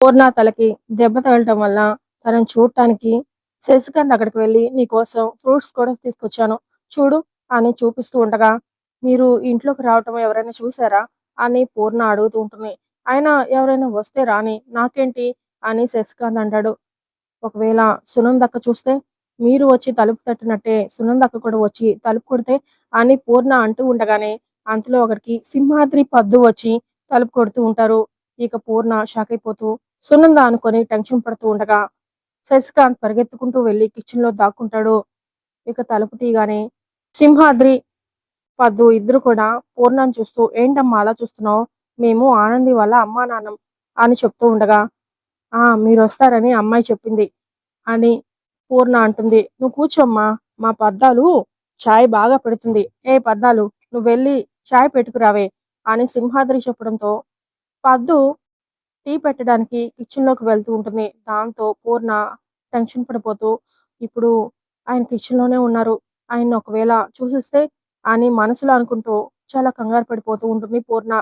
పూర్ణ తలకి దెబ్బ తగలటం వల్ల తనను చూడటానికి శశికాంత్ అక్కడికి వెళ్ళి నీకోసం ఫ్రూట్స్ కూడా తీసుకొచ్చాను. చూడు అని చూపిస్తూ ఉండగా మీరు ఇంట్లోకి రావటం ఎవరైనా చూసారా అని పూర్ణ అడుగుతూ ఉంటుంది. ఆయన ఎవరైనా వస్తే రాని నాకేంటి? అని శశికాంత్ అంటాడు. ఒకవేళ సునందక్క చూస్తే మీరు వచ్చి తలుపు తట్టినట్టే సునందక్క కూడా వచ్చి తలుపు కొడితే అని పూర్ణ అంటూ ఉండగానే అంతలో ఒకరికి సింహాద్రి పద్దు వచ్చి తలుపు కొడుతూ ఉంటారు. ఇక పూర్ణ షాక్ అయిపోతూ సున్నందా అనుకొని టెన్షన్ పడుతూ ఉండగా శశికాంత్ పరిగెత్తుకుంటూ వెళ్ళి కిచెన్లో దాక్కుంటాడు. ఇక తలుపు తీగానే సింహాద్రి పద్దు ఇద్దరు కూడా పూర్ణాన్ని చూస్తూ ఏంటమ్మా అలా చూస్తున్నావు? మేము ఆనంది వాళ్ళ అమ్మా నాన్నం అని చెప్తూ ఉండగా ఆ మీరు వస్తారని అమ్మాయి చెప్పింది అని పూర్ణ అంటుంది. నువ్వు కూర్చోమ్మా మా పద్దాలు చాయ్ బాగా పెడుతుంది. ఏ పద్దాలు? నువ్వు వెళ్ళి చాయ్ పెట్టుకురావే అని సింహాద్రి చెప్పడంతో పద్దు టీ పెట్టడానికి కిచెన్లోకి వెళ్తూ ఉంటుంది. దాంతో పూర్ణ టెన్షన్ పడిపోతూ ఇప్పుడు ఆయన కిచెన్లోనే ఉన్నారు. ఆయన ఒకవేళ చూసిస్తే అని మనసులో అనుకుంటూ చాలా కంగారు పడిపోతూ ఉంటుంది పూర్ణ.